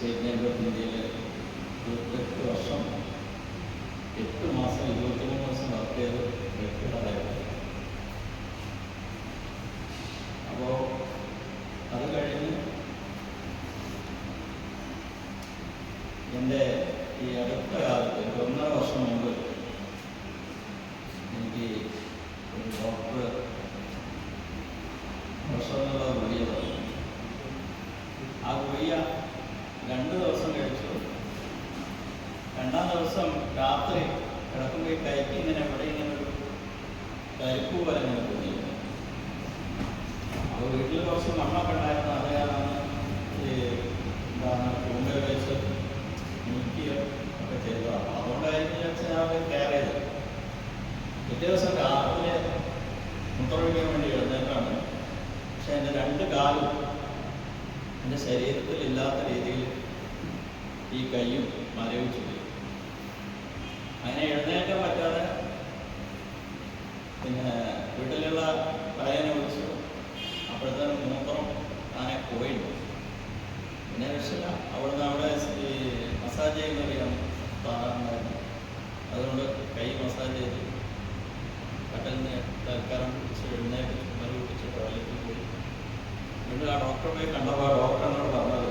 State bank of ഇന്ത്യയിൽ ഇരുപത്തെട്ട് വർഷം എട്ട് മാസം ഇരുപത്തിമൂന്ന് ദിവസം വർക്ക് ചെയ്ത് വ്യക്തികളായിരുന്നു അപ്പോൾ അത് കഴിഞ്ഞ് എന്റെ ഈ അടുത്ത കാലത്ത് ഒരു ഒന്നര വർഷം മുമ്പ് എനിക്ക് ഒരു ഡോക്ടർ പ്രഷറിനുള്ള ഗുളിക തന്നു ആ ഗുളിക രണ്ട് ദിവസം കഴിച്ചു രണ്ടാം ദിവസം രാത്രി കിടക്കുമ്പോൾ ഈ കൈക്ക് ഇങ്ങനെ ഇവിടെ ഇങ്ങനെ ഒരു കരിപ്പ് പോലെ ഇങ്ങനെ തോന്നിയിരുന്നു അപ്പോൾ വീട്ടിൽ കുറച്ച് മണ്ണൊക്കെ ഉണ്ടായിരുന്നു അത് ഞാനാണ് ഈ എന്താണ് കൂമ്പൽ വെച്ച് നീക്കുകയോ ഒക്കെ ചെയ്തത് അപ്പോൾ അതുകൊണ്ടായിരിക്കും വെച്ച് ഞാൻ കെയർ ചെയ്തത് പിറ്റേ ദിവസം രാവിലെ മുട്ടൊഴിക്കാൻ വേണ്ടി എഴുന്നേറ്റാണ് പക്ഷെ എന്റെ രണ്ട് കാലും എന്റെ ശരീരത്തിൽ ഇല്ലാത്ത രീതിയിൽ ഈ കൈയും മരവിച്ചു അങ്ങനെ എഴുന്നേക്കാൻ പറ്റാതെ പിന്നെ വീട്ടിലുള്ള പഴയനെ വിളിച്ചു. അപ്പോഴത്തേനും മൂത്രം താനെ പോയിട്ടുണ്ട് പിന്നെ രക്ഷയില്ല. അവിടുന്ന് അവിടെ ഈ മസാജ് ചെയ്യുന്ന ഒരു അതുകൊണ്ട് കൈ മസാജ് ചെയ്ത് കട്ടലിന് തൽക്കാലം പിടിച്ച് എഴുന്നേറ്റ് ചുമര് പിടിച്ച് ടോയ്ലറ്റിൽ പോയി വീണ്ടും ആ ഡോക്ടറെ പോയി കണ്ടപ്പോൾ ആ ഡോക്ടർ എന്നോട് പറഞ്ഞത്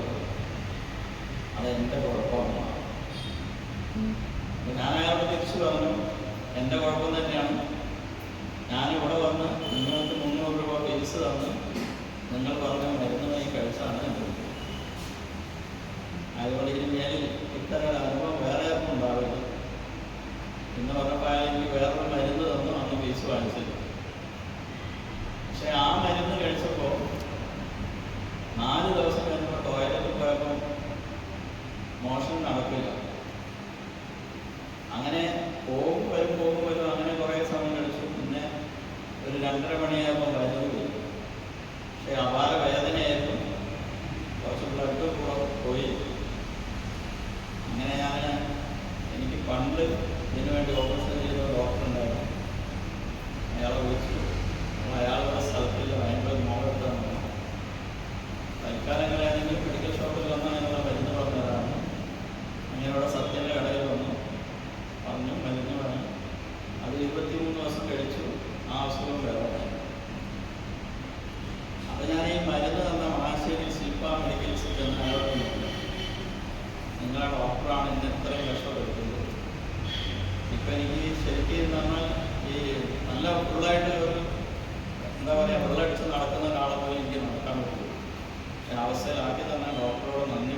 അത് എന്റെ കുഴപ്പമാണ് ഞാൻ അയാളോട് തിരിച്ചു പറഞ്ഞു എന്റെ കുഴപ്പം തന്നെയാണ്. ഞാൻ ഇവിടെ വന്ന് നിങ്ങൾക്ക് മുന്നൂറ് രൂപ ഫീസ് തന്ന് നിങ്ങൾ പറഞ്ഞ മരുന്ന് വാങ്ങി കഴിച്ചാണ് എന്റെ കുഴപ്പം. അതുകൊണ്ട് ഇനി മേലിൽ ഇത്തരം ഒരു അനുഭവം വേറെ ആർക്കും ഉണ്ടാവരുത് എന്ന് പറഞ്ഞപ്പോൾ അയാൾ എനിക്ക് വേറൊരു മരുന്ന് തന്നു അന്ന് ഫീസ് വാങ്ങിച്ചത് പക്ഷെ ആ മരുന്ന് കഴിച്ചപ്പോൾ നാല് ദിവസം കഴിഞ്ഞപ്പോൾ ടോയ്ലറ്റിൽ പോയപ്പോൾ മോഷൻ നടക്കില്ല അങ്ങനെ പോകും വരും പോകും വരും അങ്ങനെ കുറേ സമയം കഴിച്ചു പിന്നെ ഒരു രണ്ടര മണിയായപ്പോൾ മരുന്ന് പോയി പക്ഷെ അപാര വേദനയായിരുന്നു കുറച്ച് ബ്ലഡ് കൂടെ പോയി അങ്ങനെ ഞാൻ എനിക്ക് പണ്ട് ഇതിനു വേണ്ടി ഓപ്പറേഷൻ ചെയ്ത ഒരു ഡോക്ടർ ഉണ്ടായിരുന്നു അയാളെ വിളിച്ചു അപ്പോൾ അയാളുടെ സ്ഥലത്തിൽ ഭയങ്കര മോളെടുത്താണ് തൽക്കാലങ്ങൾ ഏതെങ്കിലും മെഡിക്കൽ ഷോപ്പിൽ വന്നാൽ അതിനുള്ള മരുന്ന് പറഞ്ഞതാണ് അങ്ങനെയുള്ള സത്യന്റെ കടയിൽ വന്നു പറഞ്ഞു മരുന്ന് പറഞ്ഞു അത് ഇരുപത്തിമൂന്ന് ദിവസം കഴിച്ചു ആ അസുഖം വേറെ അപ്പോൾ ഞാൻ ഈ മരുന്ന് തന്ന മാശ്ശേരി ശില്പ മെഡിക്കൽസ് ചെന്ന് അയാളോട് പറഞ്ഞു നിങ്ങളെ ഡോക്ടറാണ് ഇന്ന് ഇത്രയും കഷ്ടപ്പെടുത്തുന്നത് ഇപ്പം എനിക്ക് ശരിക്കും പറഞ്ഞാൽ ഈ നല്ല ഫുള്ളായിട്ട് ഒരു എന്താ പറയുക വെള്ളമടിച്ച് നടക്കുന്ന ഒരാളെ പോലും എനിക്ക് നടക്കാൻ പറ്റുള്ളൂ പക്ഷെ അവസ്ഥയിലാക്കി തന്നെ ഡോക്ടറോട് നന്ദി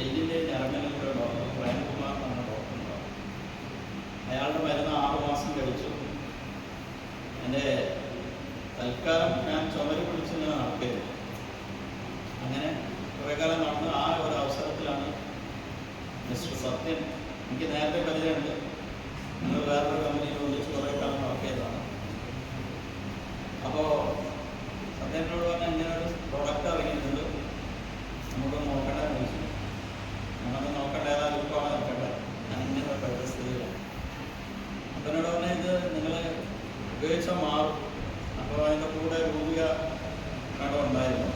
എല്ലിന്റെ ഞരമ്പിന്റെ ഒരു ഡോക്ടർ പ്രേംകുമാർ എന്നാണ് ഡോക്ടർ ഉണ്ടാവും അയാളുടെ മരുന്ന് ആറ് മാസം കഴിച്ചു. എന്റെ തൽക്കാലം ഞാൻ ചുമര് പിടിച്ച് ഇങ്ങനെ നടക്കുകയായിരുന്നു അങ്ങനെ കുറേ കാലം നടന്ന് ആ ഒരു അവസരത്തിലാണ് മിസ്റ്റർ സത്യൻ. എനിക്ക് നേരത്തെ പരിചയമുണ്ട്. നിങ്ങൾ വേറൊരു കമ്പനിയിൽ ഒന്നിച്ച് കുറേ കാലം നടക്കിയതാണ് അപ്പോൾ സത്യനോട് പറഞ്ഞാൽ ഇങ്ങനെ ഒരു പ്രോഡക്റ്റ് ഇറങ്ങിയിട്ടുണ്ട് നമുക്ക് നോക്കണ്ട എന്ന് ചോദിച്ചു നമുക്ക് നോക്കണ്ട ഏതാ ലുക്കാണ് നോക്കണ്ട ഞാൻ ഇങ്ങനെ പരിസ്ഥിതിയിലാണ് അപ്പം എന്നോട് പറഞ്ഞാൽ ഇത് നിങ്ങൾ ഉപയോഗിച്ചാൽ മാറും അപ്പോൾ അതിന്റെ കൂടെ രൂപ കട ഉണ്ടായിരുന്നു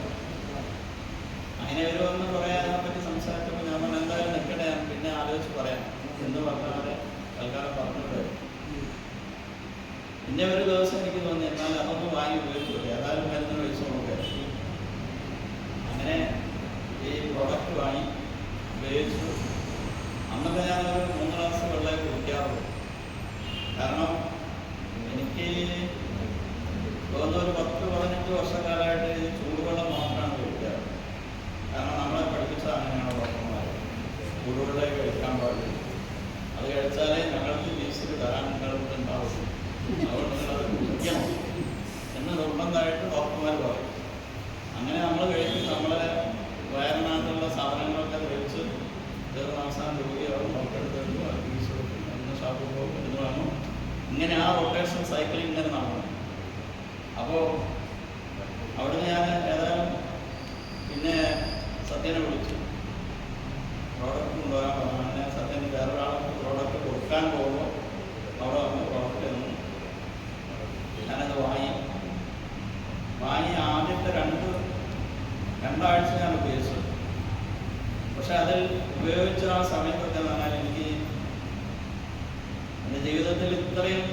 അങ്ങനെ ഒരു വന്ന് കുറേ അതിനെപ്പറ്റി സംസാരിച്ചപ്പോൾ ഞാൻ പറഞ്ഞു എന്തായാലും നിൽക്കട്ടെ ഞാൻ പിന്നെ ആലോചിച്ച് പറയാം എന്ന് പറഞ്ഞാൽ തൽക്കാലം പറഞ്ഞിട്ട് പിന്നെ ഒരു ദിവസം എനിക്ക് തോന്നി എന്നാൽ അതൊന്ന് വാങ്ങി ഉപയോഗിച്ചു ഏതായാലും മരുന്ന് കഴിച്ചു നോക്കുക അങ്ങനെ ഈ പ്രോഡക്റ്റ് വാങ്ങി ഉപയോഗിച്ചു അന്നൊക്കെ ഞാനൊരു മൂന്ന് ഗ്ലാസ് വെള്ളം കുടിക്കാറുള്ളൂ കാരണം എനിക്ക് തോന്നുന്ന ഒരു പത്ത് പതിനഞ്ച് വർഷക്കാലമായിട്ട് ഈ ചൂടുവെള്ളം മാത്രമാണ് കുടിക്കാറ് കാരണം നമ്മളെ പഠിപ്പിച്ച അങ്ങനെയാണ് ഡോക്ടർമാർ ചൂടുവെള്ളം കഴിക്കാൻ പാടില്ല. അത് കഴിച്ചാലേ ഞങ്ങൾക്ക് ഫീസിൽ തരാൻ നിങ്ങൾക്ക് ഉണ്ടാവുള്ളൂ. അതുകൊണ്ട് നിങ്ങളത് കുടിക്കണം. എന്ന് നിർബന്ധമായിട്ട് ഡോക്ടർമാർ പറയും. അങ്ങനെ നമ്മൾ കഴിക്കും നമ്മളെ വയറിനകത്തുള്ള സാധനങ്ങളൊക്കെ കഴിച്ച് ചെറു അവസാനം രോഗിയാവും ഡോക്ടറെടുത്തു അത് ഫീസ് കൊടുക്കും. ഒന്ന് ഷാപ്പിൽ പോകും എന്ന് വാങ്ങും ഇങ്ങനെ ആ റൊട്ടേഷൻ സൈക്കിൾ ഇങ്ങനെ നടക്കും അപ്പോൾ അവിടുന്ന് ഞാൻ ഏതായാലും പിന്നെ സത്യനെ വിളിച്ചു. പ്രോഡക്റ്റ് കൊണ്ടുവരാൻ പറഞ്ഞു അങ്ങനെ സത്യൻ വേറൊരാൾക്ക് പ്രോഡക്റ്റ് കൊടുക്കാൻ പോകുമ്പോൾ അവിടെ വന്ന് പ്രോഡക്റ്റ് തന്നു ഞാനത് വാങ്ങി വാങ്ങി ആദ്യത്തെ രണ്ട് രണ്ടാഴ്ച ഞാൻ ഉപയോഗിച്ചു പക്ഷെ അതിൽ ഉപയോഗിച്ച ആ സമയത്തൊക്കെ എന്ന് പറഞ്ഞാൽ എനിക്ക് എന്റെ ജീവിതത്തിൽ ഇത്രയും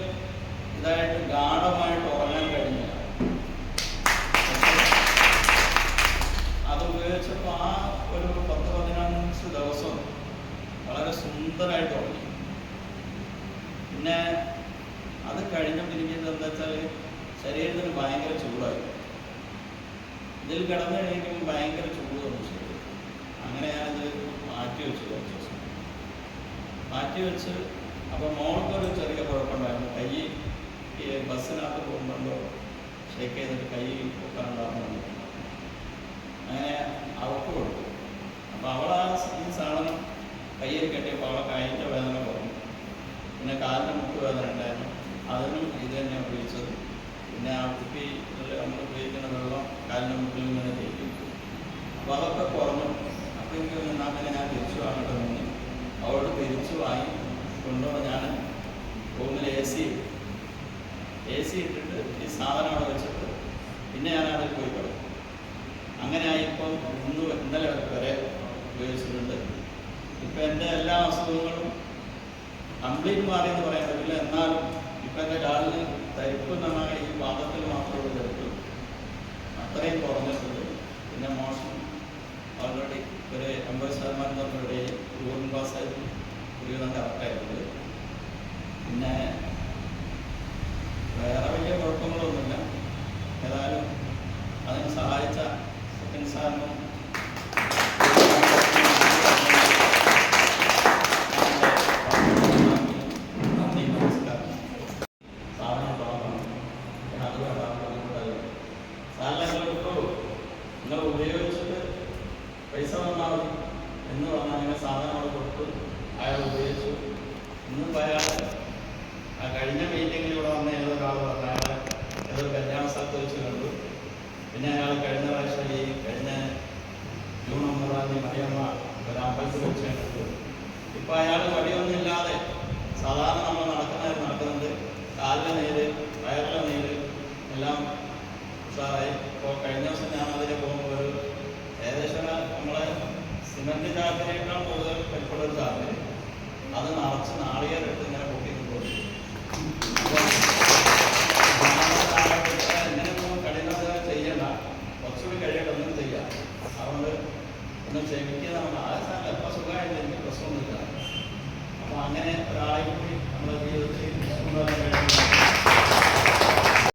ഇതായിട്ട് ഗാഠമായിട്ട് ഉറങ്ങാൻ കഴിഞ്ഞില്ല അത് ഉപയോഗിച്ചപ്പോൾ ആ ഒരു പത്ത് പതിനഞ്ച് ദിവസം വളരെ സുന്ദരമായിട്ട് ഉറങ്ങി പിന്നെ അത് കഴിഞ്ഞു എനിക്ക് എന്താ വെച്ചാൽ ശരീരത്തിന് ഭയങ്കര ചൂടായി. ഇതിൽ കിടന്നു കഴിയുമ്പോൾ ഭയങ്കര ചൂട് തോന്നി അങ്ങനെ ഞാനത് മാറ്റി വെച്ചു കുറച്ച് ദിവസം. മാറ്റി വെച്ച് അപ്പോൾ മോൾക്കൊരു ചെറിയ കുഴപ്പമുണ്ടായിരുന്നു. കൈ ഈ ബസ്സിനകത്ത് പോകുന്നുണ്ടോ ഷേക്ക് ചെയ്തിട്ട് കൈ പൊക്കാനുണ്ടാകുന്നു അങ്ങനെ അവൾക്ക് കൊടുത്തു. അപ്പോൾ അവൾ ആ ഈ സാധനം കയ്യിൽ കെട്ടിയപ്പോൾ അവളെ കൈന്റെ വേദന കുറഞ്ഞു. പിന്നെ കാലിന് മുട്ട് വേദന ഉണ്ടായിരുന്നു. അതിനും ഇത് തന്നെ ഉപയോഗിച്ചത്. പിന്നെ ആ കുപ്പി നമ്മൾ ഉപയോഗിക്കുന്ന വെള്ളം കാലിന്റെ മുട്ടിൽ ഇങ്ങനെ തേക്കും. അപ്പോൾ അതൊക്കെ കുറഞ്ഞു. അപ്പോൾ എനിക്ക് അങ്ങനെ ഞാൻ തിരിച്ചു വാങ്ങി തോന്നി. അവളോട് തിരിച്ചു വാങ്ങി കൊണ്ടുവന്ന് ഞാൻ റൂമിൽ എ സി എ സി ഇട്ടിട്ട് ഈ സാധനം അവിടെ വെച്ചിട്ട് പിന്നെ ഞാൻ അതിൽ പോയി കിടക്കും അങ്ങനെ ആയിപ്പോൾ ഇന്ന് ഇന്നലെ വരെ ഉപയോഗിച്ചിട്ടുണ്ട്. ഇപ്പം എന്റെ എല്ലാ അസുഖങ്ങളും കംപ്ലീറ്റ് മാറി എന്ന് പറയാൻ പറ്റില്ല. എന്നാലും ഇപ്പം എന്റെ തരിപ്പ് എന്ന് ഈ പാദത്തിൽ മാത്രമുള്ള തരിപ്പ്. അത്രയും കുറഞ്ഞിട്ടുണ്ട്. പിന്നെ മോശം. ഓൾറെഡി ഒരു എൺപത് ശതമാനം തമ്മിലൂടെ ഗൂഗിൾ പാസ് ഒരുവിധം കറക്റ്റായിട്ടുണ്ട് പിന്നെ